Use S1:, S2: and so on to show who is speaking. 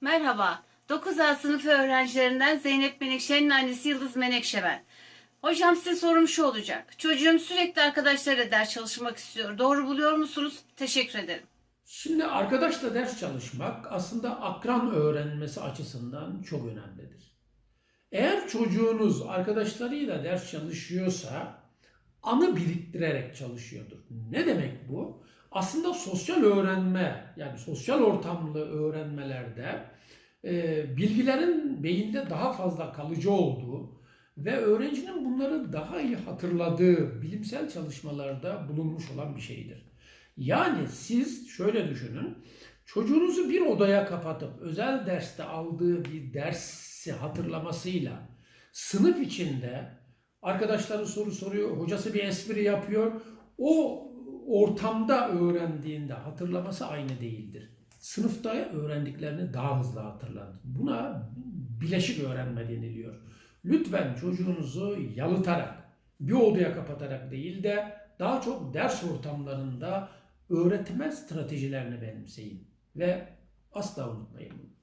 S1: Merhaba. 9A sınıfı öğrencilerinden Zeynep Menekşe'nin annesi Yıldız Menekşe ben. Hocam size sorum şu olacak. Çocuğum sürekli arkadaşlarıyla ders çalışmak istiyor. Doğru buluyor musunuz? Teşekkür ederim.
S2: Şimdi arkadaşla ders çalışmak aslında akran öğrenmesi açısından çok önemlidir. Eğer çocuğunuz arkadaşlarıyla ders çalışıyorsa anı biriktirerek çalışıyordur. Ne demek? Aslında sosyal öğrenme yani sosyal ortamlı öğrenmelerde e, bilgilerin beyinde daha fazla kalıcı olduğu ve öğrencinin bunları daha iyi hatırladığı bilimsel çalışmalarda bulunmuş olan bir şeydir. Yani siz şöyle düşünün. Çocuğunuzu bir odaya kapatıp özel derste aldığı bir dersi hatırlamasıyla sınıf içinde arkadaşları soru soruyor, hocası bir espri yapıyor. O ortamda öğrendiğinde hatırlaması aynı değildir. Sınıfta öğrendiklerini daha hızlı hatırlar. Buna bileşik öğrenme deniliyor. Lütfen çocuğunuzu yalıtarak, bir odaya kapatarak değil de daha çok ders ortamlarında öğretme stratejilerini benimseyin ve asla unutmayın.